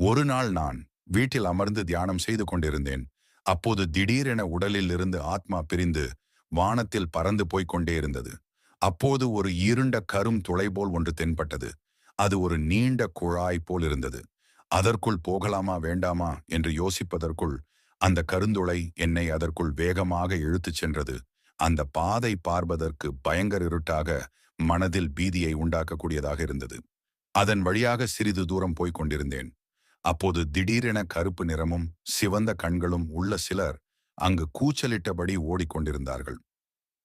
ஒரு நாள் நான் வீட்டில் அமர்ந்து தியானம் செய்து கொண்டிருந்தேன். அப்போது திடீரென உடலில் இருந்து ஆத்மா பிரிந்து வானத்தில் பறந்து போய்க் கொண்டே இருந்தது. அப்போது ஒரு இருண்ட கரும் துளை போல் ஒன்று தென்பட்டது. அது ஒரு நீண்ட குழாய் போல் இருந்தது. அதற்குள் போகலாமா வேண்டாமா என்று யோசிப்பதற்குள் அந்த கருந்துளை என்னை அதற்குள் வேகமாக இழுத்துச் சென்றது. அந்த பாதை பார்ப்பதற்கு பயங்கர இருட்டாக மனதில் பீதியை உண்டாக்கக்கூடியதாக இருந்தது. அதன் வழியாக சிறிது தூரம் போய்க் கொண்டிருந்தேன். அப்போது திடீரென கருப்பு நிறமும் சிவந்த கண்களும் உள்ள சிலர் அங்கு கூச்சலிட்டபடி ஓடிக்கொண்டிருந்தார்கள்.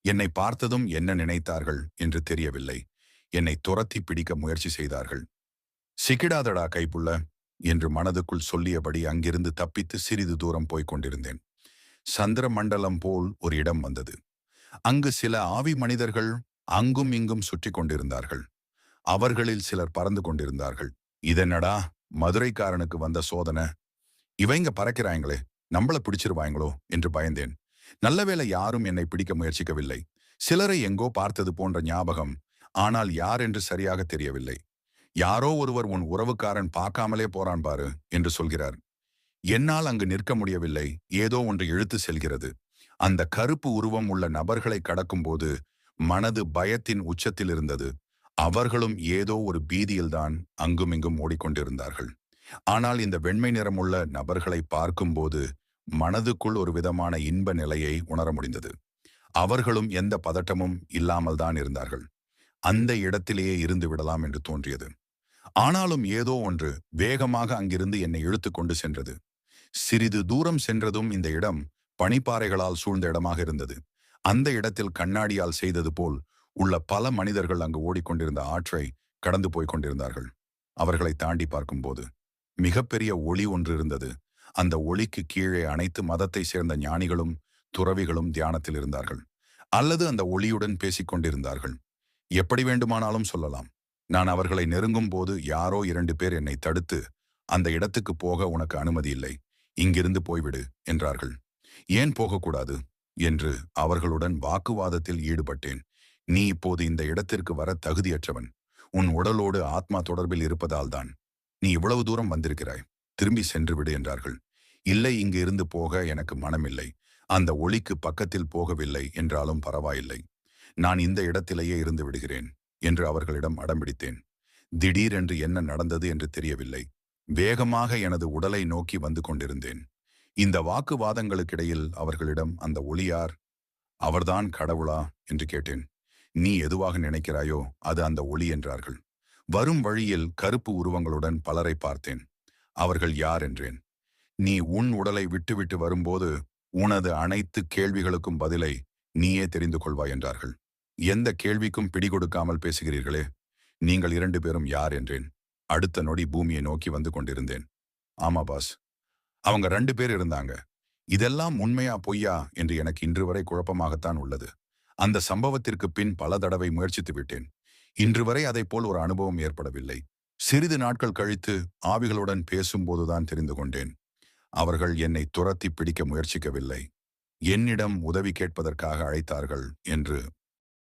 என்னை பார்த்ததும் என்ன நினைத்தார்கள்? என்று தெரியவில்லை. என்னை துரத்தி பிடிக்க முயற்சி செய்தார்கள். சிக்கிடாதடா கைப்புள்ள என்று மனதுக்குள் சொல்லியபடி அங்கிருந்து தப்பித்து சிறிது தூரம் போய்க் கொண்டிருந்தேன். சந்திர மண்டலம் போல் ஒரு இடம் வந்தது. அங்கு சில ஆவி மனிதர்கள் அங்கும் இங்கும் சுற்றி கொண்டிருந்தார்கள். அவர்களில் சிலர் பறந்து கொண்டிருந்தார்கள். இதென்னடா? மதுரைக்காரனுக்கு வந்த சோதனை இவங்க பறக்கிறாங்களே நம்மள பிடிச்சிருவாங்களோ என்று பயந்தேன். நல்லவேளை யாரும் என்னை பிடிக்க முயற்சிக்கவில்லை. சிலரை எங்கோ பார்த்தது போன்ற ஞாபகம் ஆனால் யார் என்று சரியாக தெரியவில்லை. யாரோ ஒருவர் உன் உறவுக்காரன் பார்க்காமலே போறான் பாரு என்று சொல்கிறார். என்னால் அங்கு நிற்க முடியவில்லை. ஏதோ ஒன்று இழுத்து செல்கிறது. அந்த கருப்பு உருவம் உள்ள நபர்களை கடக்கும்போது மனது பயத்தின் உச்சத்தில் இருந்தது அவர்களும் ஏதோ ஒரு பீதியில்தான் அங்குமிங்கும் ஓடிக்கொண்டிருந்தார்கள். ஆனால் இந்த வெண்மை நிறமுள்ள நபர்களை பார்க்கும்போது மனதுக்குள் ஒரு விதமான இன்ப நிலையை உணர முடிந்தது. அவர்களும் எந்த பதட்டமும் இல்லாமல் தான் இருந்தார்கள். அந்த இடத்திலேயே இருந்து விடலாம் என்று தோன்றியது. ஆனாலும் ஏதோ ஒன்று வேகமாக அங்கிருந்து என்னை இழுத்து கொண்டு சென்றது. சிறிது தூரம் சென்றதும் இந்த இடம் பனிப்பாறைகளால் சூழ்ந்த இடமாக இருந்தது. அந்த இடத்தில் கண்ணாடியால் செய்தது போல் உள்ள பல மனிதர்கள் அங்கு ஓடிக்கொண்டிருந்த ஆற்றை கடந்து போய்க் கொண்டிருந்தார்கள். அவர்களை தாண்டி பார்க்கும்போது மிகப்பெரிய ஒளி ஒன்று இருந்தது. அந்த ஒளிக்கு கீழே அனைத்து மதத்தை சேர்ந்த ஞானிகளும் துறவிகளும் தியானத்தில் இருந்தார்கள். அல்லது அந்த ஒளியுடன் பேசிக் கொண்டிருந்தார்கள். எப்படி வேண்டுமானாலும் சொல்லலாம். நான் அவர்களை நெருங்கும் போது யாரோ இரண்டு பேர் என்னை தடுத்து அந்த இடத்துக்கு போக உனக்கு அனுமதி இல்லை. இங்கிருந்து போய்விடு என்றார்கள். ஏன் போகக்கூடாது? என்று அவர்களுடன் வாக்குவாதத்தில் ஈடுபட்டேன். நீ இப்போது இந்த இடத்திற்கு வர தகுதியற்றவன். உன் உடலோடு ஆத்மா தொடர்பில் இருப்பதால் தான். நீ இவ்வளவு தூரம் வந்திருக்கிறாய். திரும்பி சென்று விடு என்றார்கள். இல்லை இங்கு இருந்து போக எனக்கு மனமில்லை. அந்த ஒளிக்கு பக்கத்தில் போகவில்லை என்றாலும் பரவாயில்லை. நான் இந்த இடத்திலேயே இருந்து விடுகிறேன் என்று அவர்களிடம் அடம்பிடித்தேன் திடீரென்று என்ன நடந்தது என்று தெரியவில்லை. வேகமாக எனது உடலை நோக்கி வந்து கொண்டிருந்தேன். இந்த வாக்குவாதங்களுக்கிடையில் அவர்களிடம் அந்த ஒளியார் அவர்தான் கடவுளா? என்று கேட்டேன். நீ எதுவாக நினைக்கிறாயோ அது அந்த ஒளி என்றார்கள். வரும் வழியில் கருப்பு உருவங்களுடன் பலரை பார்த்தேன். அவர்கள் யார் என்றேன். நீ உன் உடலை விட்டுவிட்டு வரும்போது உனது அனைத்து கேள்விகளுக்கும் பதிலை நீயே தெரிந்து கொள்வாய் என்றார்கள். எந்த கேள்விக்கும் பிடிகொடுக்காமல் பேசுகிறீர்களே. நீங்கள் இரண்டு பேரும் யார் என்றேன். அடுத்த நொடி பூமியை நோக்கி வந்து கொண்டிருந்தேன். ஆமா பாஸ். அவங்க ரெண்டு பேர் இருந்தாங்க. இதெல்லாம் உண்மையா பொய்யா என்று எனக்கு இன்று வரை குழப்பமாகத்தான் உள்ளது. அந்த சம்பவத்திற்கு பின் பல தடவை முயற்சித்து விட்டேன். இன்று வரை அதை போல் ஒரு அனுபவம் ஏற்படவில்லை. சிறிது நாட்கள் கழித்து ஆவிகளுடன் பேசும்போதுதான் தெரிந்து கொண்டேன். அவர்கள் என்னை துரத்தி பிடிக்க முயற்சிக்கவில்லை. என்னிடம் உதவி கேட்பதற்காக அழைத்தார்கள் என்று